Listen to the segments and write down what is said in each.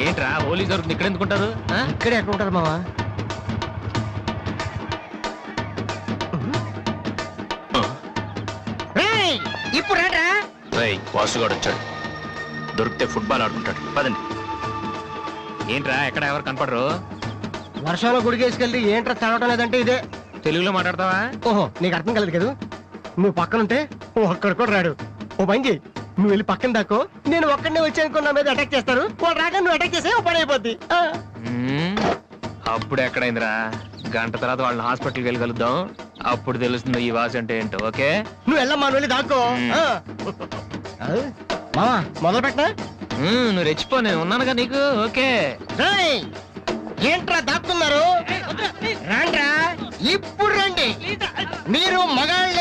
ఏంట్రా హోలీ జరుగుతుంది. ఇక్కడ ఎందుకుంటారు ఆ? ఇక్కడే ఎక్కడ ఉంటారు మావా? ఇప్పుడు వాసుగాడు వచ్చాడు. దొరికితే ఫుట్బాల్ ఆడుకుంటాడు. పదండి. ఏంట్రా ఎక్కడ ఎవరు కనపడరు? వర్షంలో గుడికేసుకెళ్ళి ఏంట్రా చదవటం లేదంటే ఇదే? తెలుగులో మాట్లాడతావా? ఓహో నీకు అర్థం కలదు కదా? నువ్వు పక్కనుంటే ఓ ఒక్కడు కూడా రాడు. ఓ పని చెయ్యి. నువ్వు వెళ్ళి పక్కన దాకో నేను ఒక్కడనే వచ్చి అనుకో నా మీద అటాక్ చేస్తారు. వాడు రాక నువ్వు అటాక్ చేసే ఓ పని అయిపోద్ది. ఆ. మ్మ్. అప్పుడు ఎక్కడైందిరా? గంట తర్వాత వాళ్ళని హాస్పిటల్కి వెళ్ళి కలుద్దాం అప్పుడు తెలుస్తుంది ఈ వాసి అంటే ఏంటో ఓకే? నువ్వు వెళ్ళమ్మా నువ్వు వెళ్ళి దాక్కో. మ్మ్. ఆ. మొదలు పెట్టనా? మ్మ్, నువ్వు రెచ్చిపో నేను ఉన్నానుగా నీకు ఓకే? రేయ్, ఏంట్రా దాక్కున్నారు? రాండ్రా ఇప్పుడు రండి. మీరు మగాళ్ళైతే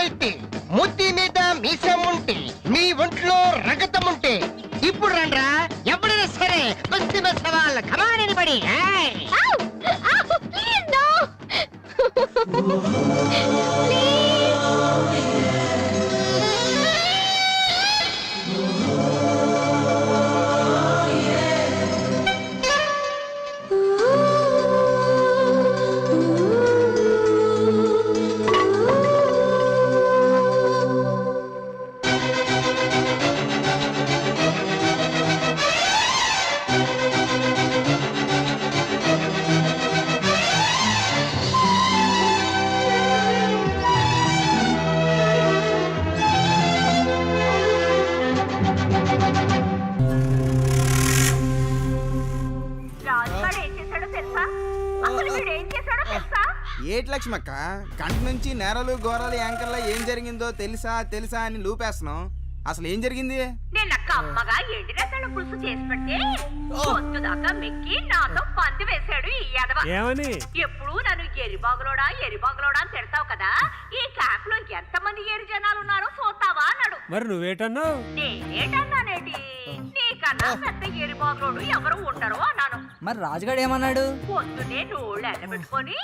తెలుసా? అసలు వీడు ఏం చేశాడో తెలుసా? ఏటి లక్ష్మక్క? గంట నుంచి నేరలు ఘోరాలు యాంకర్ల ఏం జరిగిందో తెలుసా తెలుసా అని లూపేస్తున్నాం అసలు ఏం జరిగింది? నేను అక్క అమ్మగా ఎండి రసాల పులుసు చేసి పెడితే పొద్దు దాకా మెక్కి నాతో పంది వేశాడు ఈ యదవ. ఏమని? ఎప్పుడు నన్ను ఎరిబాగులోడా ఎరిబాగులోడా అని తిడతావు కదా? ఈ క్యాంప్లో ఎంత మంది ఎరి జనాలు ఉన్నారో చూస్తావా అన్నాడు. మరి నువ్వేటన్నావు? నేనేటన్నానేటి? నీకన్నా పెద్ద ఎరిబాగులోడు ఎవరు ఉండరు అన్నాను. మరి రాజుగాడు ఏమన్నాడు? పొద్దునే నోళ్ళు ఎండబెట్టుకొని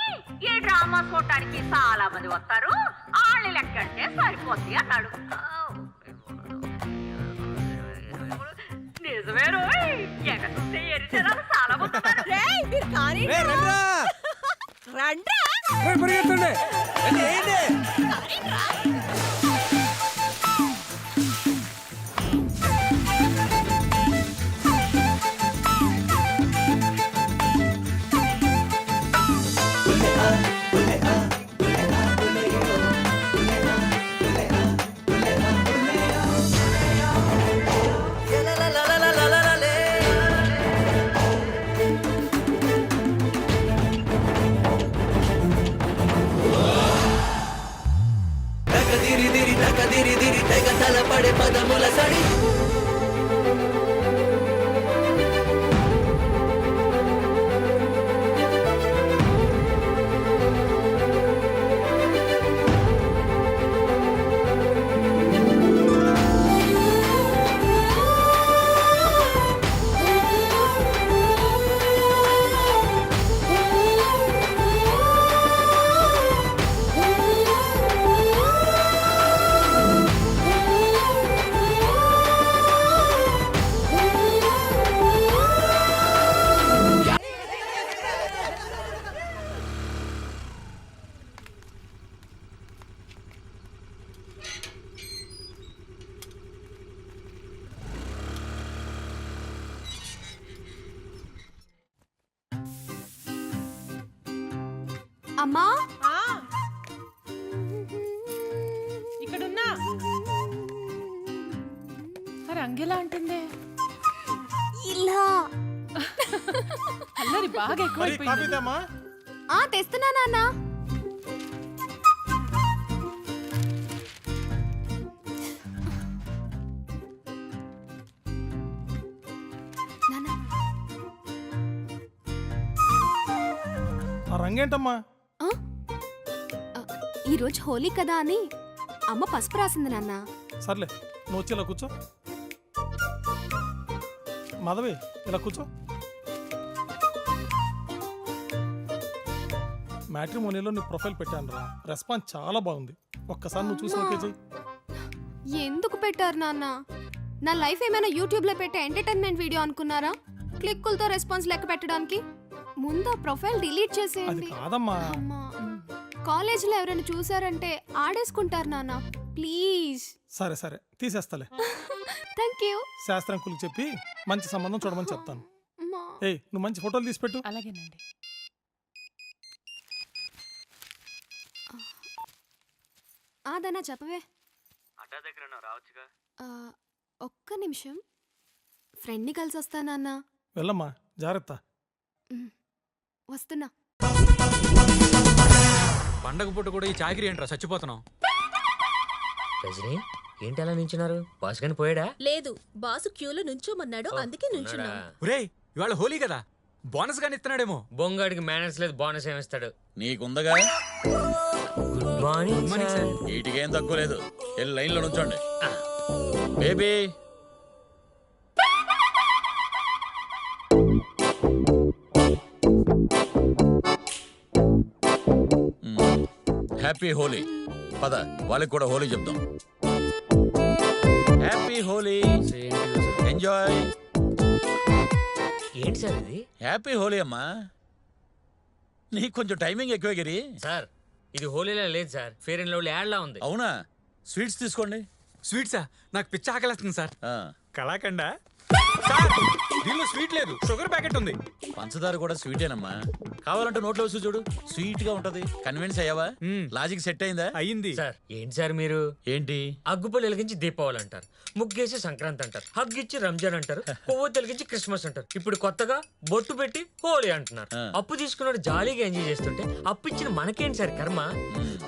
ఈ డ్రామా చూడటానికి చాలా మంది వస్తారు వాళ్ళని లెక్కంటే సరిపోద్ది అన్నాడు. నిజమే రోయ్ చూస్తే చాలా మంది ఉన్నారు. రండ్రా. పరిగెత్తండి రండి, ఏంటి? అమ్మా. ఇక్కడున్నా. మరి అంగెలా అంటుందే? ఇలా. అల్లరి బాగా ఎక్కువైపోయింది. ఆ తెస్తున్నా నాన్న నాన్న. ఆ రంగేంటమ్మా? ఈరోజు హోలీ కదా అని అమ్మ పసుపు రాసింది నాన్న. సర్లే నువ్వు వచ్చి ఇలా కూర్చో. మాధవి ఇలా కూర్చో. మ్యాట్రిమోనీలో నీ ప్రొఫైల్ పెట్టాను రా. రెస్పాన్స్ చాలా బాగుంది. ఒక్కసారి నువ్వు చూసి ఓకే చెయ్యి. ఎందుకు పెట్టారు నాన్న? నా లైఫ్ ఏమైనా యూట్యూబ్లో పెట్టే ఎంటర్టైన్మెంట్ వీడియో అనుకున్నారా? క్లిక్కులతో రెస్పాన్స్ లెక్క పెట్టడానికి? ముందు ఆ ప్రొఫైల్ డిలీట్ అది చేసేయండి. కాదమ్మా. అమ్మా. కాలేజీలో ఎవరైనా చూసారంటే ఆడేసుకుంటారు నాన్న. ప్లీజ్. సరే సరే. తీసేస్తాలే. Thank you. శాస్త్రంకులకు చెప్పి మంచి సంబంధం చూడమని చెప్తాను. అమ్మా. ఏయ్ నువ్వు మంచి ఫోటోలు తీసి పెట్టు. అలాగేనండి. ఆదనా చెప్పవే. ఆ, ఒక్క నిమిషం. ఫ్రెండ్ని కలిసి వస్తానన్నా వెళ్ళమ్మా. జాగ్రత్త. వస్తున్నా. పండగ పూట కూడా ఈ చాకరీ ఏంట్రా? చచ్చిపోతున్నాం రజని ఏంటి అలా నించున్నారు? బాస్ గాని పోయాడా? లేదు బాసు క్యూలో నుంచోమన్నాడు అందుకే నుంచున్నాం ఒరేయ్ ఇవాళ హోలీ కదా? బోనస్ గాని ఇస్తున్నాడేమో. బొంగాడికి మేనేజ్ లేదు బోనస్ ఏమిస్తాడు నీకుందగా? Good morning morning sir. వీటికేం తక్కువ లేదు. వెళ్ళి లైన్లో నుంచోండి. బేబీ హ్యాపీ హోలీ పద వాళ్ళకి కూడా హోలీ చెప్దాం. హ్యాపీ హోలీ ఎంజాయ్ ఏంటి సార్ ఇది? హ్యాపీ హోలీ అమ్మా. నీకు కొంచెం టైమింగ్ ఎక్కువ గిరి. సార్ ఇది హోలీలో లేదు sir. Fair and lovely ad లా ఉంది. అవునా? స్వీట్స్ తీసుకోండి. స్వీట్సా నాకు పిచ్చ ఆకలేస్తుంది సార్. ఆ, కళాకండ సార్ దీనిలో స్వీట్ లేదు. షుగర్ ప్యాకెట్ ఉంది. పంచదార కూడా స్వీటేనమ్మా. కావాలంటే నోట్లో వేసి చూడు. స్వీట్గా ఉంటది. కన్విన్స్ అయ్యావా. లాజిక్ సెట్ అయిందా? అయ్యింది. సార్ ఏంటి సార్ మీరు? ఏంటి? అగ్గుపల్లి వెలిగించి దీపావళి అంటారు. ముగ్గేసి సంక్రాంతి అంటారు. హగ్ ఇచ్చి రంజాన్ అంటారు. కొవ్వు వెలిగించి క్రిస్మస్ అంటారు. ఇప్పుడు కొత్తగా బొట్టు పెట్టి హోలీ అంటున్నారు. అప్పు తీసుకున్నాడు జాలీగా ఎంజాయ్ చేస్తుంటే అప్పు ఇచ్చిన మనకేంటి సార్ కర్మ?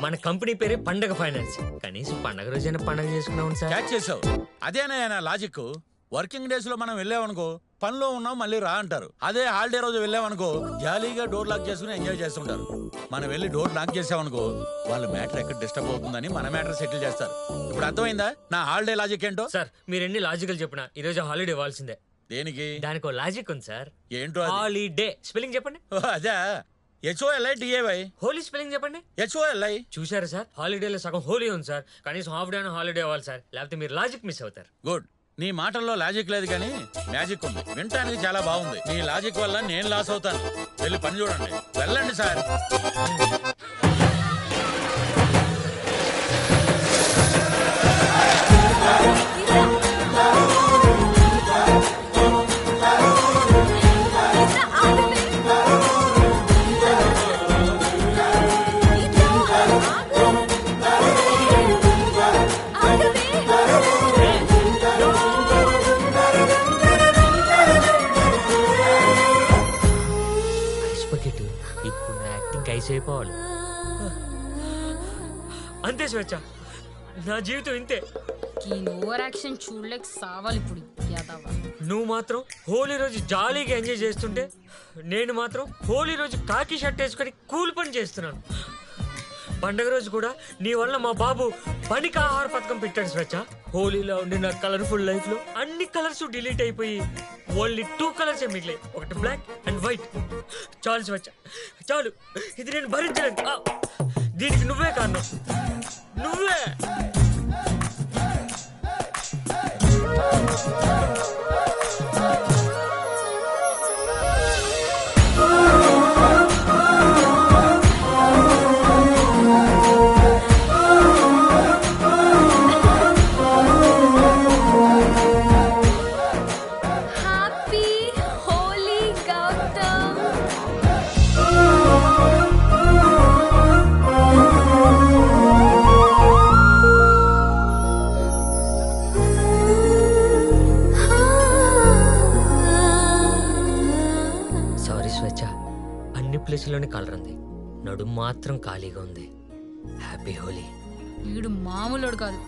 మన కంపెనీ పేరే పండగ ఫైనాన్స్. కనీసం పండగ రోజైనా పండగ చేసుకున్నాం సార్. క్యాచ్ చేసావు. అదేనా లాజిక్. వర్కింగ్ డేస్లో మనం వెళ్ళామనుకో పనిలో ఉన్నాం మళ్ళీ రా అంటారు. అదే హాలిడే రోజు వెళ్ళామనుకో జాలీగా డోర్ లాక్ చేసుకుని ఎంజాయ్ చేస్తుంటారు. మనం వెళ్ళి డోర్ లాక్ చేసామనుకో వాళ్ళ మ్యాటర్ ఎక్కడ డిస్టర్బ్ అవుతుందని మన మ్యాటర్ సెటిల్ చేస్తారు. ఇప్పుడు అర్థమైందా? నా హాలిడే లాజిక్ ఏంటో? సార్ మీరు ఎన్ని లాజికల్ చెప్పినా ఈ రోజు హాలిడే ఇవ్వాల్సిందే. దేనికి? దానికి ఒక లాజిక్ ఉంది సార్. ఏంటో హాలిడే స్పెల్లింగ్ చెప్పండి. అదే. హెచ్ఓఎల్ఐ డిఏవై హోలీ స్పెల్లింగ్ చెప్పండి. హెచ్ఓఎల్ఐ చూసారా సార్? హాలిడేలో సగం హోలీ ఉంది సార్. కనీసం హాఫ్ డే హాలిడే అవ్వాలి సార్. లేకపోతే మీరు లాజిక్ మిస్ అవుతారు. గుడ్ నీ మాటల్లో లాజిక్ లేదు కానీ మ్యాజిక్ ఉంది. వినటానికి చాలా బాగుంది. నీ లాజిక్ వల్ల నేను లాస్ అవుతాను. వెళ్ళి పని చూడండి. వెళ్ళండి సార్. ఐస్ అయిపోవాలి. అంతే స్వేచ్ఛ. నా జీవితం ఇంతే. ఓవర్ యాక్షన్ చూడలేక సావాలి ఇప్పుడు యాదవ. నువ్వు మాత్రం హోలీ రోజు జాలీగా ఎంజాయ్ చేస్తుంటే నేను మాత్రం హోలీ రోజు కాకి షర్ట్ వేసుకొని కూల్ పని చేస్తున్నాను. పండగ రోజు కూడా నీ వల్ల మా బాబు పనికి ఆహార పథకం పెట్టాడు స్వచ్ఛ. హోలీలో ఉండిన నా కలర్ఫుల్ లైఫ్లో అన్ని కలర్స్ డిలీట్ అయిపోయి ఓన్లీ టూ కలర్స్ మిగిలాయి ఒకటి బ్లాక్ అండ్ వైట్. చాలు స్వచ్ఛ. చాలు. ఇది నేను భరించలేదు దీనికి నువ్వే కారణం. నువ్వే! ఖాళీగా ఉంది. హ్యాపీ హోలీ వీడు మామూలుడు కాదు.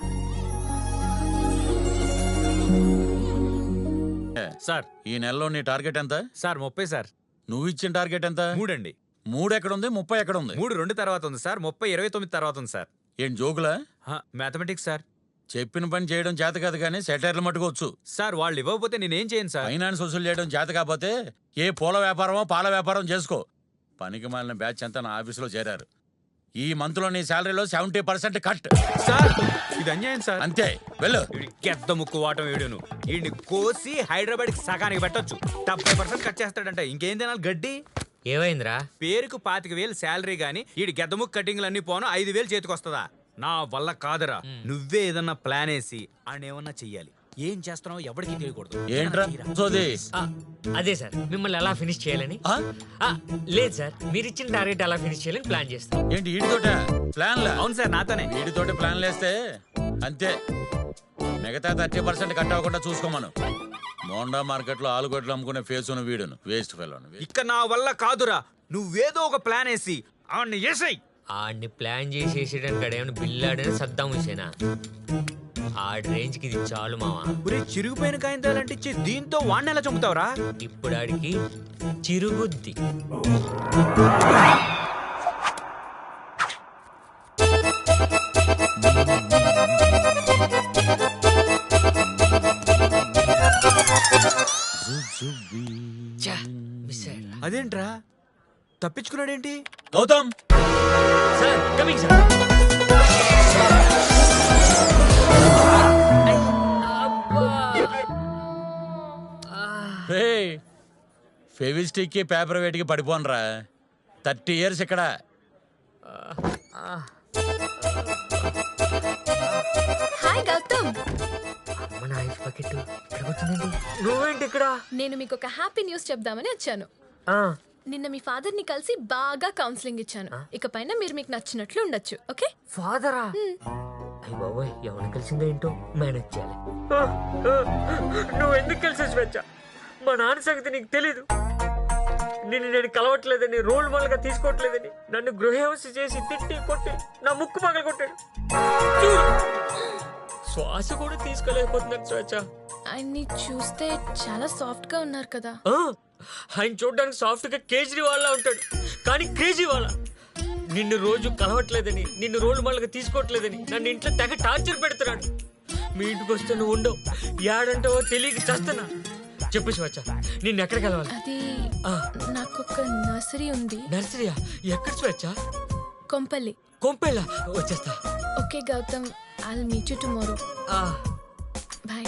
సార్ ఈ నెలలో నీ టార్గెట్ ఎంత? సార్ ముప్పై సార్. నువ్వు ఇచ్చిన టార్గెట్ ఎంత? మూడండి. మూడు ఎక్కడ ఉంది ముప్పై ఎక్కడ ఉంది మూడు రెండు తర్వాత ఉంది సార్. ముప్పై ఇరవై తొమ్మిది తర్వాత ఉంది సార్. ఏం జోకులా? Mathematics sir. చెప్పిన పని చేయడం చేత కాదు కానీ సెటైర్లు మట్టుకోవచ్చు. సార్ వాళ్ళు ఇవ్వకపోతే నేనేం చేయను సార్. ఫైనాన్స్ వసూలు చేయడం చేత కాకపోతే ఏ పూల వ్యాపారమో పాల వ్యాపారం చేసుకో. పనికి మాలిన బ్యాచ్ అంతా నా ఆఫీసులో చేరారు. ఈ మంత్లో నీ శాలరీలో సెవెంటీ పర్సెంట్ కట్. సార్ ఇది అన్యాయం సార్. అంతే వెళ్ళు. గెద్ద ముక్కు వాటం వీడును. వీడిని కోసి హైదరాబాద్కి సగానికి పెట్టొచ్చు. డెబ్బై పర్సెంట్ కట్ చేస్తాడంట. ఇంకేం తినాలి గడ్డి? ఏమైందిరా? పేరుకు పాతిక వేలు శాలరీ గాని ఈడి గెద్ద ముక్కు కటింగ్లు అన్ని పోను ఐదు వేలు చేతికి వస్తుందా నా వల్ల కాదురా. నువ్వే ఏదన్నా ప్లాన్ వేసి ఆడేమన్నా చెయ్యాలి. ఏం చేస్తున్నావు ఎవరికి తెలియకూడదు. ఏంట్రా? సోది. ఆ, అదే సార్ మిమ్మల్ని ఎలా ఫినిష్ చేయాలని. ఆ? ఆ, లేదు సార్ మీరు ఇచ్చిన టార్గెట్ ఎలా ఫినిష్ చేయాలని ప్లాన్ చేస్తాం. ఏంటి వీడితోట ప్లాన్ లా అవును సార్ నాతోనే. వీడితోటి ప్లాన్ లేస్తే అంతే. మిగతా థర్టీ పర్సెంట్ కట్ అవ్వకుండా చూసుకోమను. మోండా మార్కెట్లో ఆలుగడ్డలు అమ్ముకునే ఫేస్ ఉన్న వీడును. వేస్ట్ ఫెలోను ఇక నా వల్ల కాదురా. నువ్వేదో ఒక ప్లాన్ వేసి ఆడిని వేసాయి. ఆడిని ప్లాన్ చేసేసేయడానికి అడేమని బిల్లాడని సద్దాం హుసేనా ఆడి రేంజ్కి ఇది చాలు మావా. ఒరే చిరిగిపోయిన కాయింతాలంటే ఇచ్చి దీంతో వాడిని ఎలా చంపుతావురా? ఇప్పుడు ఆడికి చిరుగుద్ది? అదేంట్రా? తప్పించుకున్నాడేంటి? Gautam! Sir coming sir. ఫెవిస్టిక్కి paper వెయిట్కి పడిపోనరా. థర్టీ ఇయర్స్ ఇక్కడ. హాయ్ గౌతమ్. మన ఐస్ బకెట్ ఇక్కడ వచ్చిందండి? నువ్వేంటి ఇక్కడ? నేను మీకు ఒక హ్యాపీ న్యూస్ చెప్దామని వచ్చాను. ఆ, నిన్న మీ ఫాదర్ని కలిసి బాగా కౌన్సిలింగ్ ఇచ్చాను. ఇకపైన మీరు మీకు నచ్చినట్లు ఉండొచ్చు ఓకే? ఫాదరా? అయ్య బాబోయ్ ఎవరిని కలిసిందో ఏంటో మేనేజ్ చేయాలి. నువ్వు ఎందుకు కలిసి స్వేచ్ఛ మా నాన్న సంగతి నీకు తెలీదు. నిన్ను నేను కలవట్లేదని రోల్ మోడల్గా తీసుకోవట్లేదని నన్ను గృహహింస చేసి తిట్టి కొట్టి నా ముక్కు పగల కొట్టాడు. శ్వాస కూడా తీసుకోలేకపోతున్నాను స్వేచ్ఛ ఆయన్ని చూస్తే చాలా సాఫ్ట్గా ఉన్నారు కదా. ఆ, ఆయన చూడడానికి సాఫ్ట్గా కేజ్రీవాల్ లా ఉంటాడు. కానీ కేజ్రీవాల్ నిన్ను రోజు కలవట్లేదని నిన్ను రోల్ మళ్ళగా తీసుకోవట్లేదని నన్ను ఇంట్లో తెగ టార్చర్ పెడుతున్నాడు. మీ ఇంటికి వస్తే నువ్వు ఉండవు. యాడంటావో తెలియక చేస్తున్నా. చెప్పు శివచ్చ నిన్ను ఎక్కడ కలవాలి? అది. నాకు ఒక నర్సరీ ఉంది. నర్సరీయా? ఎక్కడ స్వేచ్ఛ కొంపల్లి. కొంపేలా వచ్చేస్తా. Okay Gautam I meet you tomorrow bye.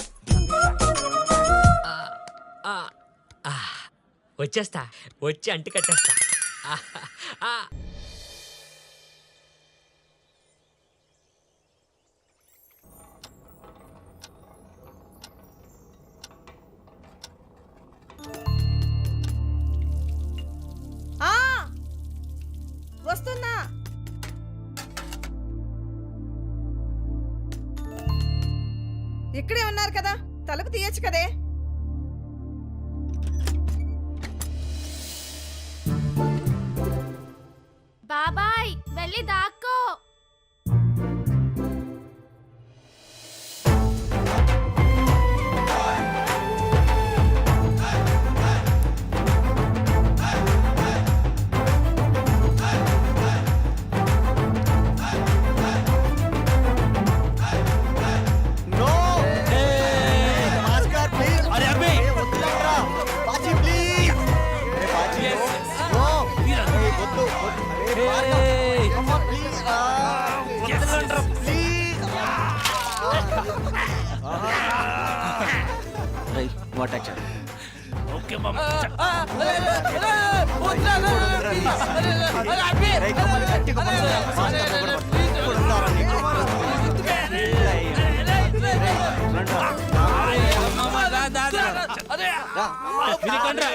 వచ్చేస్తా. వచ్చి అంటి కట్టేస్తా. కదే బాబాయ్ వెళ్ళి దాక్ దాక్కో రా